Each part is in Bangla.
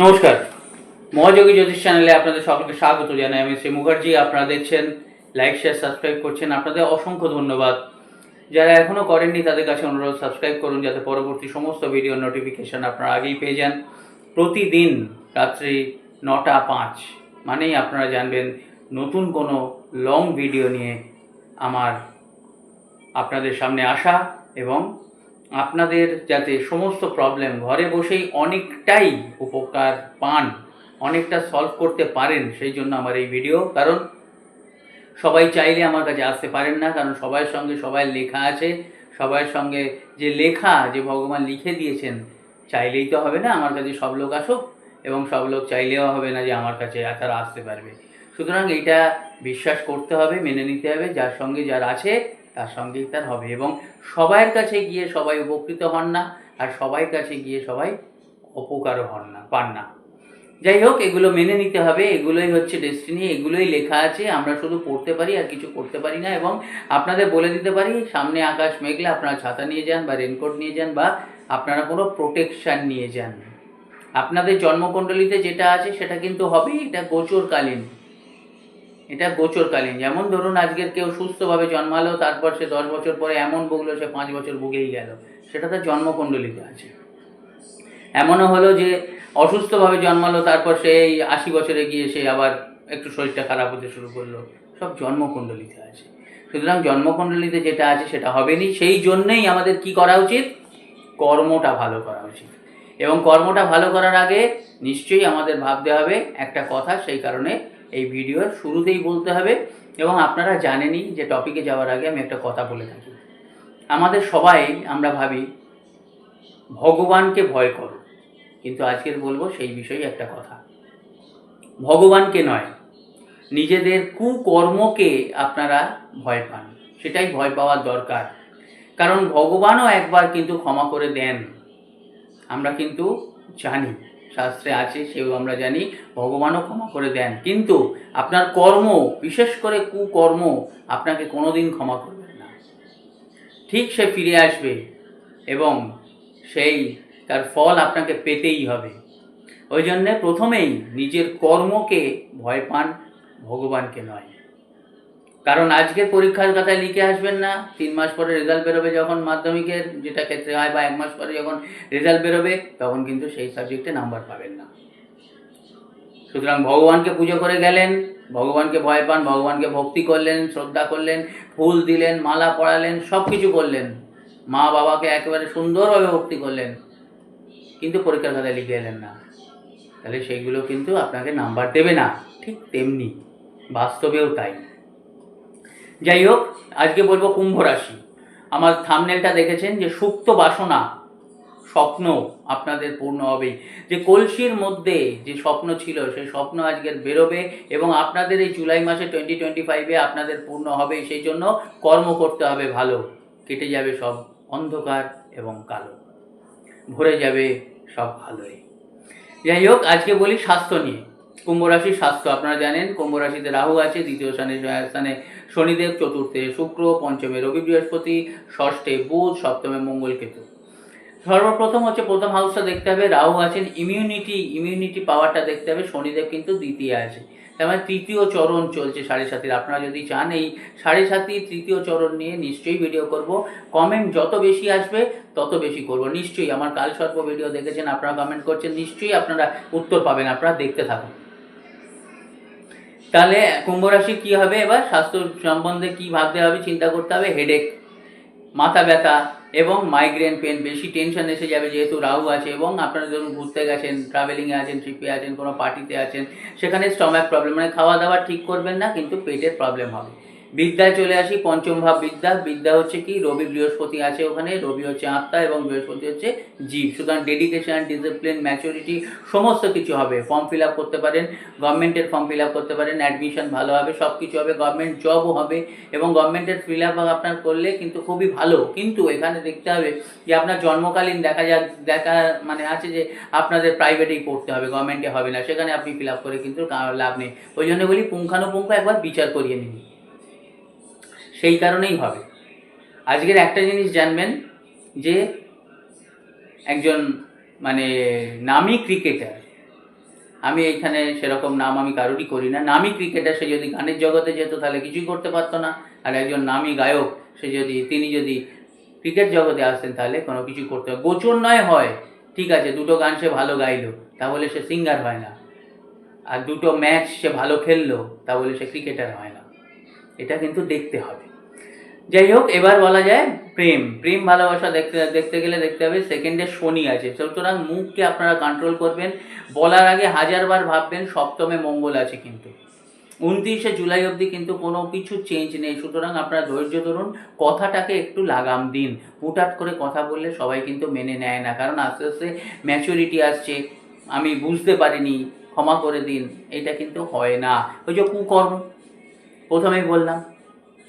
নমস্কার। মহাযোগী জ্যোতিষ চ্যানেলে আপনাদের সকলকে স্বাগত জানাই। আমি শ্রী মুখার্জি, আপনারা দেখছেন লাইক শেয়ার সাবস্ক্রাইব করছেন। আপনাদের অসংখ্য ধন্যবাদ। যারা এখনও করেননি, তাদের কাছে অনুরোধ সাবস্ক্রাইব করুন, যাতে পরবর্তী সমস্ত ভিডিও নোটিফিকেশন আপনারা আগেই পেয়ে যান। প্রতিদিন রাত্রি নটা পাঁচ, মানেই আপনারা জানবেন নতুন কোনো লং ভিডিও নিয়ে আমার আপনাদের সামনে আসা এবং আপনাদের যাতে সমস্ত প্রবলেম ঘরে বসেই অনেকটাই উপকার পান, অনেকটা সলভ করতে পারেন, সেই জন্য আমার এই ভিডিও কারণ সবাই চাইলে আমার কাছে আসতে পারেন না, কারণ সবার সঙ্গে সবাই লেখা আছে। সবার সঙ্গে যে লেখা যে ভগবান লিখে দিয়েছেন, চাইলেই তো হবে না, আমার কাছে সব লোক আসুক এবং সব লোক চাইলেও হবে না যে আমার কাছে তারা আসতে পারবে। সুতরাং এইটা বিশ্বাস করতে হবে, মেনে নিতে হবে, যার সঙ্গে যার আছে তার সঙ্গেই তার হবে এবং সবার কাছে গিয়ে সবাই উপকৃত হন না আর সবাই কাছে গিয়ে সবাই উপকারও হন না, পান না। যাই হোক, এগুলো মেনে নিতে হবে, এগুলোই হচ্ছে ডেস্টিনি এগুলোই লেখা আছে, আমরা শুধু পড়তে পারি আর কিছু করতে পারি না এবং আপনাদের বলে দিতে পারি, সামনে আকাশ মেঘলে, আপনারা ছাতা নিয়ে যান বা রেনকোট নিয়ে যান বা আপনারা কোনো প্রোটেকশান নিয়ে যান। আপনাদের জন্মকুণ্ডলিতে যেটা আছে সেটা কিন্তু হবেই, এটা গোচরকালীন। এটা গোচরকালীন। যেমন ধরুন আজকের কেউ সুস্থভাবে জন্মালো, তারপর সে দশ বছর পরে এমন ভুগলো, সে পাঁচ বছর ভুগেই গেল। সেটা তার জন্মকুণ্ডলিতে আছে। এমনও হলো যে অসুস্থভাবে জন্মালো, তারপর সে এই আশি বছরে গিয়ে সে আবার একটু শরীরটা খারাপ হতে শুরু করল। সব জন্মকুণ্ডলিতে আছে। সুতরাং জন্মকুণ্ডলিতে যেটা আছে সেটা হবেনি সেই জন্যেই আমাদের কি করা উচিত? কর্মটা ভালো করা উচিত। এবং কর্মটা ভালো করার আগে নিশ্চয়ই আমাদের ভাবতে হবে একটা কথা, সেই কারণে এই ভিডিওর শুরুতেই বলতে হবে এবং আপনারা জানেনই যে টপিকে যাওয়ার আগে আমি একটা কথা বলে থাকি। আমাদের সবাই আমরা ভাবি, ভগবানকে ভয় করো। কিন্তু আজকের বলব সেই বিষয়ে একটা কথা। ভগবানকে নয়, নিজেদের কুকর্মকে আপনারা ভয় পান। সেটাই ভয় পাওয়ার দরকার। কারণ ভগবানও একবার কিন্তু ক্ষমা করে দেন। আমরা কিন্তু জানি। শাস্ত্রে আছে, সেও আমরা জানি, ভগবানও ক্ষমা করে দেন। কিন্তু আপনার কর্ম, বিশেষ করে কুকর্ম, আপনাকে কোনোদিন ক্ষমা করবেন না। ঠিক সে ফিরে আসবে এবং সেই, তার ফল আপনাকে পেতেই হবে। ওই জন্যে প্রথমেই নিজের কর্মকে ভয় পান ভগবানকে নয়। কারণ আজকে পরীক্ষার কথায় লিখে আসবেন না, তিন মাস পরে রেজাল্ট বেরোবে যখন মাধ্যমিকের, যেটা ক্ষেত্রে হয়, বা এক মাস পরে যখন রেজাল্ট বেরোবে, তখন কিন্তু সেই সাবজেক্টে নাম্বার পাবেন না। সুতরাং ভগবানকে পুজো করে গেলেন, ভগবানকে ভয় পান, ভগবানকে ভক্তি করলেন, শ্রদ্ধা করলেন, ফুল দিলেন, মালা পড়ালেন সব কিছু করলেন। মা বাবাকে একেবারে সুন্দরভাবে ভক্তি করলেন, কিন্তু পরীক্ষার খাতায় লিখে এলেন না। তাহলে সেইগুলো কিন্তু আপনাকে নাম্বার দেবে না, ঠিক তেমনি। বাস্তবেও তাই। যাই হোক আজকে বলব কুম্ভ রাশি। আমার থামনেলটা দেখেছেন যে সুপ্ত বাসনা, স্বপ্ন আপনাদের পূর্ণ হবে। যে কলসির মধ্যে যে স্বপ্ন ছিল, সেই স্বপ্ন আজকের বেরোবে এবং আপনাদের এই জুলাই মাসে টোয়েন্টি টোয়েন্টি ফাইভে আপনাদের পূর্ণ হবে। সেই জন্য কর্ম করতে হবে ভালো। কেটে যাবে সব অন্ধকার এবং কালো। ভরে যাবে সব ভালোই। যাই হোক আজকে বলি স্বাস্থ্য নিয়ে। কুম্ভ রাশির স্বাস্থ্য, আপনারা জানেন কুম্ভ রাশিতে রাহু আছে, দ্বিতীয় স্থানে স্থানে শনিদেব, চতুর্থে শুক্র, পঞ্চমে রবি বৃহস্পতি, ষষ্ঠে বুধ, সপ্তমে মঙ্গল কেতু। সর্বপ্রথম হচ্ছে প্রথম হাউসটা দেখতে হবে, রাহু আছেন ইমিউনিটি ইমিউনিটি পাওয়ারটা দেখতে হবে, শনিদেব কিন্তু দ্বিতীয় আছে। তার মানে তৃতীয় চরণ চলছে সাড়ে সাতির, আপনারা যদি চান এই সাড়ে সাতি তৃতীয় চরণ নিয়ে নিশ্চয়ই ভিডিও করব। কমেন্ট যত বেশি আসবে, তত বেশি করব। নিশ্চয়ই আমার কাল সর্ব ভিডিও দেখেছেন, আপনারা কমেন্ট করছেন, নিশ্চয়ই আপনারা উত্তর পাবেন, আপনারা দেখতে থাকুন। তাহলে কুম্ভ রাশি কী হবে এবার? স্বাস্থ্য সম্বন্ধে কি ভাবতে হবে, চিন্তা করতে হবে হেডেক মাথা ব্যথা এবং মাইগ্রেন পেন বেশি টেনশন এসে যাবে যেহেতু রাহু আছে এবং আপনারা ধরুন ঘুরতে গেছেন ট্রাভেলিংয়ে আছেন ট্রিপে আছেন, কোনো পার্টিতে আছেন, সেখানে স্টমাক প্রবলেম মানে খাওয়া দাওয়া ঠিক করবেন না কিন্তু পেটের প্রবলেম হবে। বিদ্যায় চলে আসি, পঞ্চম ভাব বিদ্যা। বিদ্যা হচ্ছে কি? রবি বৃহস্পতি আছে ওখানে, রবি হচ্ছে আত্মা এবং বৃহস্পতি হচ্ছে জীব। সুতরাং ডেডিকেশন ডিসিপ্লিন ম্যাচুরিটি সমস্ত কিছু হবে। ফর্ম ফিল আপ করতে পারেন গভর্নমেন্টের ফর্ম ফিল আপ করতে পারেন অ্যাডমিশন ভালো হবে সব কিছু হবে গভর্নমেন্ট জবও হবে এবং গভর্নমেন্টের ফিল আপ আপনার করলে কিন্তু খুবই ভালো। কিন্তু এখানে দেখতে হবে যে আপনার জন্মকালীন দেখা যাক, দেখা মানে আছে যে আপনাদের প্রাইভেটেই পড়তে হবে গভর্নমেন্টে হবে না। সেখানে আপনি ফিল আপ করে কিন্তু লাভ নেই। ওই জন্য বলি পুঙ্খানুপুঙ্খ একবার বিচার করিয়ে নিন। সেই কারণেই হবে। আজকের একটা জিনিস জানবেন যে একজন মানে নামী ক্রিকেটার, আমি এইখানে সেরকম নাম আমি কারোরই করি না নামই ক্রিকেটার সে যদি গানের জগতে যেত তাহলে কিছুই করতে পারতো না, আর একজন নামী গায়ক সে যদি, তিনি যদি ক্রিকেট জগতে আসতেন তাহলে কোনো কিছু করতে হবে গোচর নয় হয়, ঠিক আছে, দুটো গান সে ভালো গাইলো, তা বলে সে সিঙ্গার হয় না। আর দুটো ম্যাচ সে ভালো খেললো, তা বলে সে ক্রিকেটার হয় না। এটা কিন্তু দেখতে হবে। যাই হোক, এবার বলা যায় প্রেম। প্রেম ভালোবাসা দেখতে দেখতে গেলে দেখতে হবে সেকেন্ডে শনি আছে। সুতরাং মুখকে আপনারা কন্ট্রোল করবেন। বলার আগে হাজারবার ভাববেন, সপ্তমে মঙ্গল আছে কিন্তু। উনত্রিশে জুলাই অবধি কিন্তু কোনো কিছু চেঞ্জ নেই। সুতরাং আপনারা ধৈর্য ধরুন, কথাটাকে একটু লাগাম দিন। হুটহাট করে কথা বললে সবাই কিন্তু মেনে নেয় না। কারণ আস্তে আস্তে ম্যাচুরিটি আসছে। আমি বুঝতে পারিনি, ক্ষমা করে দিন। এটা কিন্তু হয় না। ওই যে কুকর্ম, প্রথমেই বললাম।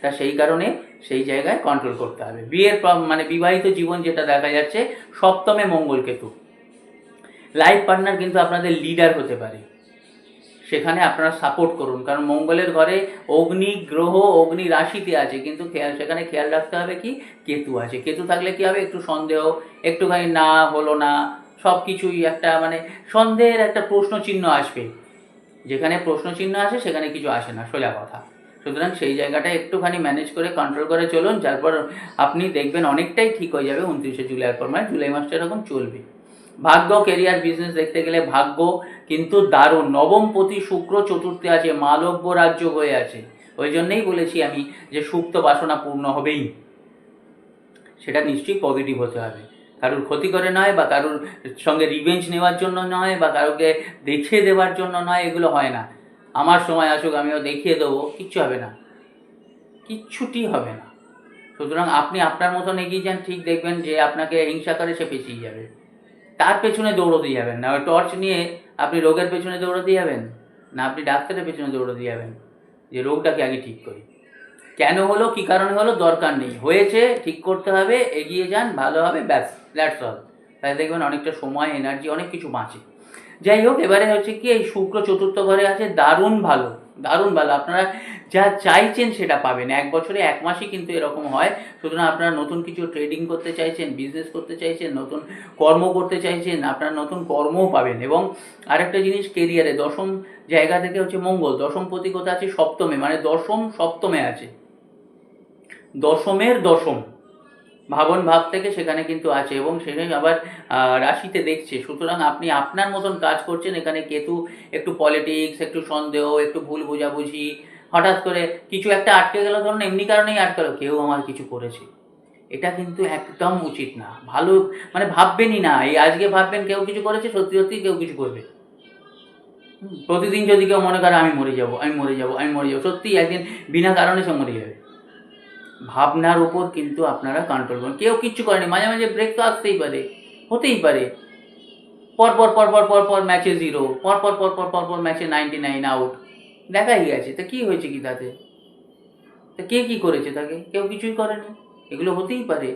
তা সেই কারণে সেই জায়গায় কন্ট্রোল করতে হবে। বিয়ের মানে বিবাহিত জীবন যেটা দেখা যাচ্ছে, সপ্তমে মঙ্গল কেতু। লাইফ পার্টনার কিন্তু আপনাদের লিডার হতে পারে। সেখানে আপনারা সাপোর্ট করুন। কারণ মঙ্গলের ঘরে অগ্নি, গ্রহ, অগ্নি রাশিতে আছে, কিন্তু সেখানে খেয়াল রাখতে হবে কি? কেতু আছে। কেতু থাকলে কি হবে? একটু সন্দেহ, একটুখানি না হলো না সব কিছুই একটা মানে সন্দেহের একটা প্রশ্ন চিহ্ন আসবে। যেখানে প্রশ্ন চিহ্ন আসে, সেখানে কিছু আসে না। সোজা কথা। সুতরাং সেই জায়গাটা একটুখানি ম্যানেজ করে কন্ট্রোল করে চলুন যারপর আপনি দেখবেন অনেকটাই ঠিক হয়ে যাবে উনত্রিশে জুলাইয়ের পর মানে জুলাই মাসটা এরকম চলবে। ভাগ্য কেরিয়ার বিজনেস দেখতে গেলে ভাগ্য কিন্তু দারুণ। নবম প্রতি শুক্র চতুর্থে আছে, মালব্য রাজ্য হয়ে আছে। ওই জন্যেই বলেছি আমি যে সুপ্ত বাসনা পূর্ণ হবেই। সেটা নিশ্চয়ই পজিটিভ হতে হবে। কারোর ক্ষতি করে নয় বা কারোর সঙ্গে রিভেঞ্জ নেওয়ার জন্য নয় বা কারোকে দেখিয়ে দেওয়ার জন্য নয়, এগুলো হয় না। আমার সময় আসুক, আমিও দেখিয়ে দেবো, কিচ্ছু হবে না। কিচ্ছুটি হবে না। সুতরাং আপনি আপনার মতন এগিয়ে যান, ঠিক দেখবেন যে আপনাকে হিংসা করে সে পেছিয়ে যাবে। তার পেছনে দৌড়তে যাবেন না, ওই টর্চ নিয়ে আপনি রোগের পেছনে দৌড়তে যাবেন, না আপনি ডাক্তারের পেছনে দৌড়তে যাবেন, যে রোগটাকে আগে ঠিক করি। কেন হলো, কি কারণে হলো, দরকার নেই। হয়েছে, ঠিক করতে হবে, এগিয়ে যান, ভালো হবে, ব্যাস দ্যাটস অল তাই দেখবেন অনেকটা সময় এনার্জি অনেক কিছু বাঁচে। যাই হোক, এবারে হচ্ছে কি এই শুক্র চতুর্থ ঘরে আছে, দারুণ ভালো দারুণ ভালো। আপনারা যা চাইছেন সেটা পাবেন। এক বছরে এক মাসই কিন্তু এরকম হয়। সুতরাং আপনারা নতুন কিছু ট্রেডিং করতে চাইছেন বিজনেস করতে চাইছেন, নতুন কর্ম করতে চাইছেন, আপনারা নতুন কর্মও পাবেন। এবং আরেকটা জিনিস কেরিয়ারে দশম জায়গা থেকে হচ্ছে মঙ্গল। দশম প্রতীক কোথা আছে? সপ্তমে মানে দশম সপ্তমে আছে। দশমের দশম। ভাবন ভাব থেকে সেখানে কিন্তু আছে এবং সেখানে আবার রাশিতে দেখছে। সুতরাং আপনি আপনার মতন কাজ করছেন, এখানে কেতু একটু পলিটিক্স একটু সন্দেহ, একটু ভুল বোঝাবুঝি, হঠাৎ করে কিছু একটা আটকে গেল, ধরুন এমনি কারণেই আটকালো কেউ আমার কিছু করেছে। এটা কিন্তু একদম উচিত না। ভালো মানে ভাববেনই না, এই আজকে ভাববেন কেউ কিছু করেছে, সত্যি সত্যি কেউ কিছু করবে। প্রতিদিন যদি কেউ মনে করে আমি মরে যাব, আমি মরে যাব, আমি মরে যাব সত্যি একদিন বিনা কারণে সে মরে যাবে। ভাবনার উপর কিন্তু আপনারা কন্ট্রোল করুন। কেউ কিচ্ছু করেনি, মাঝে মাঝে ব্রেক তো আসতেই পারে, হতেই পারে। পর পর পর পর পর পর ম্যাচে জিরো পর পর পর পর পর পর ম্যাচে নাইনটি নাইন আউট দেখাই গেছে তা কী হয়েছে কি তাতে? তা কে কি করেছে তাকে? কেউ কিছুই করেনি, এগুলো হতেই পারে।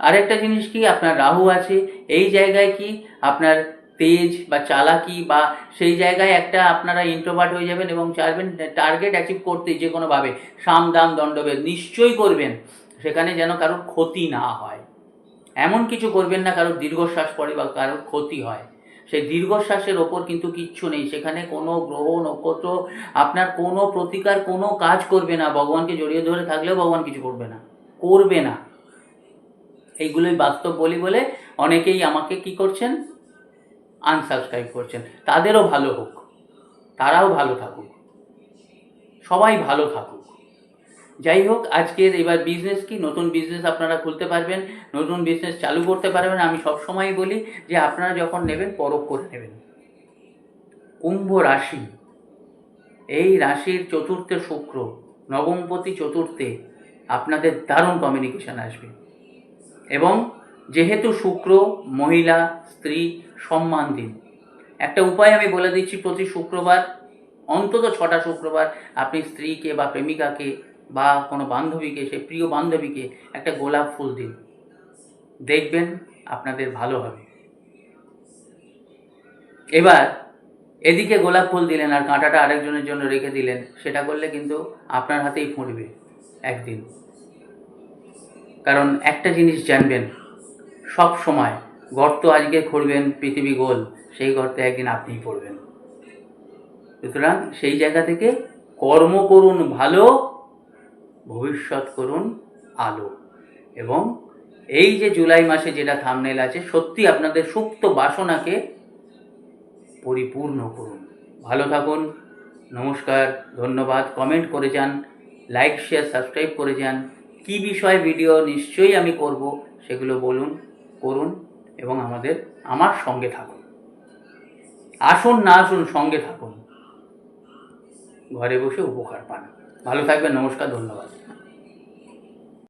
আরেকটা জিনিস কি, আপনার রাহু আছে, এই জায়গায় কি আপনার তেজ বা চালাকি বা সেই জায়গায় একটা আপনারা ইন্ট্রোভার্ট হয়ে যাবেন এবং চাইবেন টার্গেট অ্যাচিভ করতে যে কোনোভাবে। সাম, দাম, দণ্ডভেদ নিশ্চয়ই করবেন। সেখানে যেন কারোর ক্ষতি না হয়। এমন কিছু করবেন না কারোর দীর্ঘশ্বাস পড়ে বা কারোর ক্ষতি হয়। সেই দীর্ঘশ্বাসের ওপর কিন্তু কিচ্ছু নেই। সেখানে কোনো গ্রহ, নক্ষত্র আপনার কোনো প্রতিকার, কোনো কাজ করবে না। ভগবানকে জড়িয়ে ধরে থাকলেও ভগবান কিছু করবে না। করবে না। এইগুলোই বাস্তব বলি বলে অনেকেই আমাকে কি করছেন? আনসাবস্ক্রাইব করছেন। তাদেরও ভালো হোক, তারাও ভালো থাকুক, সবাই ভালো থাকুক। যাই হোক, আজকের এবার বিজনেস কি? নতুন বিজনেস আপনারা খুলতে পারবেন, নতুন বিজনেস চালু করতে পারবেন। আমি সবসময়ই বলি যে আপনারা যখন নেবেন, পরখ করে নেবেন। কুম্ভ রাশি, এই রাশির চতুর্থে শুক্র, নবমপতি চতুর্থে আপনাদের দারুণ কমিউনিকেশন আসবে। এবং যেহেতু শুক্র, মহিলা, স্ত্রী সম্মান দিন। একটা উপায় আমি বলে দিচ্ছি প্রতি শুক্রবার, অন্তত ছটা শুক্রবার আপনি স্ত্রীকে বা প্রেমিকাকে বা কোনো বান্ধবীকে, সে প্রিয় বান্ধবীকে একটা গোলাপ ফুল দিন। দেখবেন আপনাদের ভালো হবে। এবার এদিকে গোলাপ ফুল দিলেন আর কাঁটাটা আরেকজনের জন্য রেখে দিলেন, সেটা করলে কিন্তু আপনার হাতেই ফুটবে একদিন। কারণ একটা জিনিস জানবেন সব সময়। গর্ত আজকে খুঁড়বেন, পৃথিবী গোল, সেই গর্তে একদিন আপনিই পড়বেন। সুতরাং সেই জায়গা থেকে কর্ম করুন ভালো, ভবিষ্যৎ করুন আলো। এবং এই যে জুলাই মাসে যেটা থামনেল আছে, সত্যি আপনাদের সুপ্ত বাসনাকে পরিপূর্ণ করুন। ভালো থাকুন, নমস্কার, ধন্যবাদ। কমেন্ট করে যান লাইক শেয়ার সাবস্ক্রাইব করে যান। কী বিষয়ে ভিডিও নিশ্চয়ই আমি করব, সেগুলো বলুন। করুন এবং আমাদের, আমার সঙ্গে থাকুন। আসুন না আসুন, সঙ্গে থাকুন। ঘরে বসে উপকার পান। ভালো থাকবেন, নমস্কার, ধন্যবাদ।